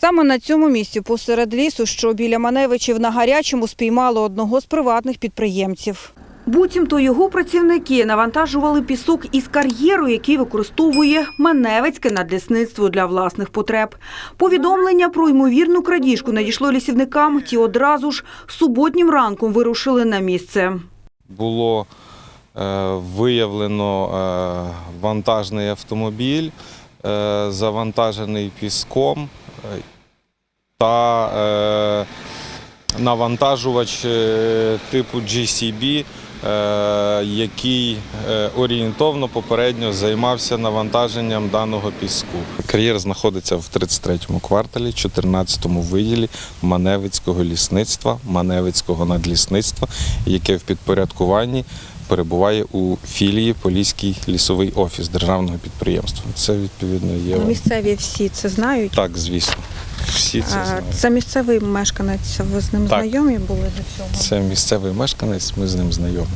Саме на цьому місці посеред лісу, що біля Маневичів на гарячому, спіймали одного з приватних підприємців. Буцімто його працівники навантажували пісок із кар'єру, який використовує Маневицьке надлісництво для власних потреб. Повідомлення про ймовірну крадіжку надійшло лісівникам. Ті одразу ж суботнім ранком вирушили на місце. було е, виявлено е, вантажний автомобіль, е, завантажений піском та е, навантажувач е, типу GCB, е, який е, орієнтовно попередньо займався навантаженням даного піску. Кар'єр знаходиться в 33-му кварталі, 14-му виділі Маневицького лісництва, Маневицького надлісництва, яке в підпорядкуванні перебуває у філії Поліський лісовий офіс державного підприємства. Це відповідно є. Місцеві всі це знають. Так, звісно. Всі це знають. Це місцевий мешканець. Ви з ним Так. знайомі були до цього? Це місцевий мешканець, ми з ним знайомі.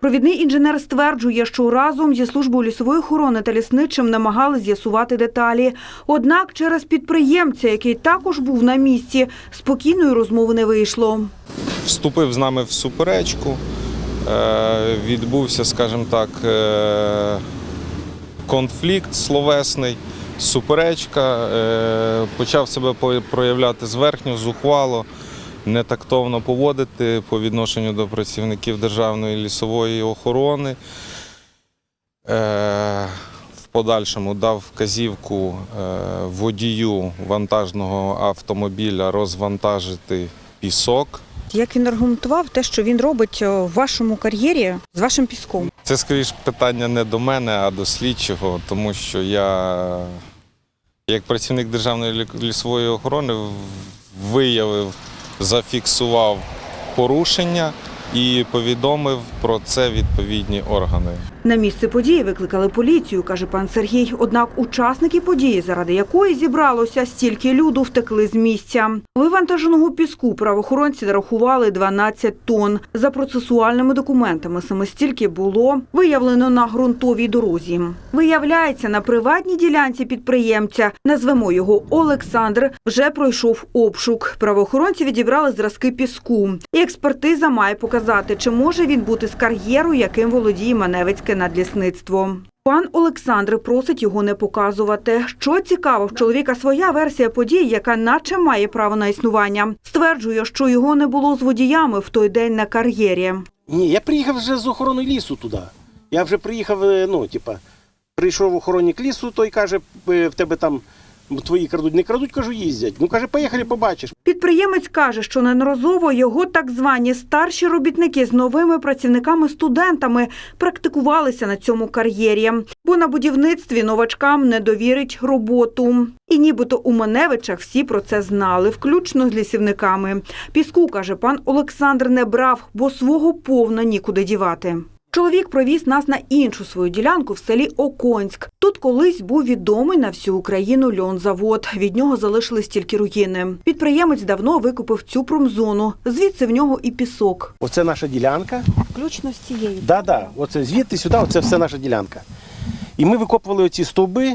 Провідний інженер стверджує, що разом зі службою лісової охорони та лісничим намагали з'ясувати деталі. Однак через підприємця, який також був на місці, спокійної розмови не вийшло. Вступив з нами в суперечку. Е, Відбувся, скажімо так, е, конфлікт словесний, суперечка. Е, Почав себе проявляти зверхньо, зухвало, нетактовно поводити по відношенню до працівників Державної лісової охорони. Е, В подальшому дав вказівку е, водію вантажного автомобіля розвантажити пісок. Як він аргументував те, що він робить в вашому кар'єрі з вашим піском? Це скоріш питання не до мене, а до слідчого, тому що я, як працівник Державної лісової охорони, виявив, зафіксував порушення і повідомив про це відповідні органи. На місце події викликали поліцію, каже пан Сергій. Однак учасники події, заради якої зібралося стільки люду, втекли з місця. Вивантаженого піску правоохоронці нарахували 12 тонн. За процесуальними документами саме стільки було виявлено на ґрунтовій дорозі. Виявляється, на приватній ділянці підприємця, назвемо його Олександр, вже пройшов обшук. Правоохоронці відібрали зразки піску. Експертиза має показати, чи може він бути з кар'єру, яким володіє Маневицьке надлісництво. Пан Олександр просить його не показувати. Що цікаво, в чоловіка своя версія подій, яка наче має право на існування. Стверджує, що його не було з водіями в той день на кар'єрі. Ні, я приїхав вже з охорони лісу туди. Я вже приїхав, е, ну, типа, прийшов охоронник лісу, той каже, «Е, в тебе там твої крадуть, не крадуть, кажу, їздять. Ну каже, поїхали, побачиш. Підприємець каже, що неодноразово його так звані старші робітники з новими працівниками-студентами практикувалися на цьому кар'єрі, бо на будівництві новачкам не довірить роботу. І нібито у Маневичах всі про це знали, включно з лісівниками. Піску, каже пан Олександр, не брав, бо свого повно нікуди дівати. Чоловік провіз нас на іншу свою ділянку в селі Оконськ. Тут колись був відомий на всю Україну льонзавод. Від нього залишились тільки руїни. Підприємець давно викупив цю промзону. Звідси в нього і пісок. Оце наша ділянка. Включно з цією. Да, да, оце звідти сюди, оце все наша ділянка. І ми викопували оці стовби,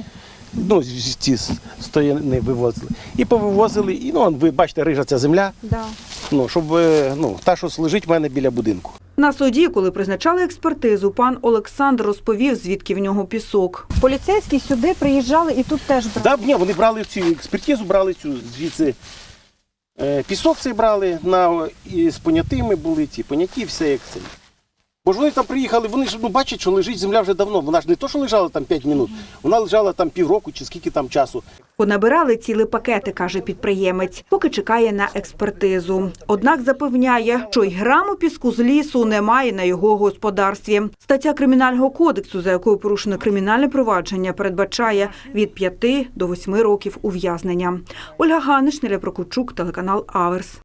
ну, ці стояни вивозили. І повивозили, і ну, ви бачите, рижа ця земля, Да. ну, щоб е, ну, та, що лежить в мене біля будинку. На суді, коли призначали експертизу, пан Олександр розповів, звідки в нього пісок. Поліцейські сюди приїжджали і тут теж Да, ні, вони брали цю експертизу, брали цю звідси. Е, пісок цей брали, на, з понятими були ці поняті, все як це. Бо ж вони там приїхали, вони ж ну, бачать, що лежить земля вже давно. Вона ж не то, що лежала там 5 минут, вона лежала там півроку чи скільки там часу. Понабирали ціли пакети, каже підприємець, поки чекає на експертизу. Однак запевняє, що й граму піску з лісу немає на його господарстві. Стаття кримінального кодексу, за якою порушено кримінальне провадження, передбачає від 5 до 8 років ув'язнення. Ольга Ганиш, Неля Прокопчук, телеканал Аверс.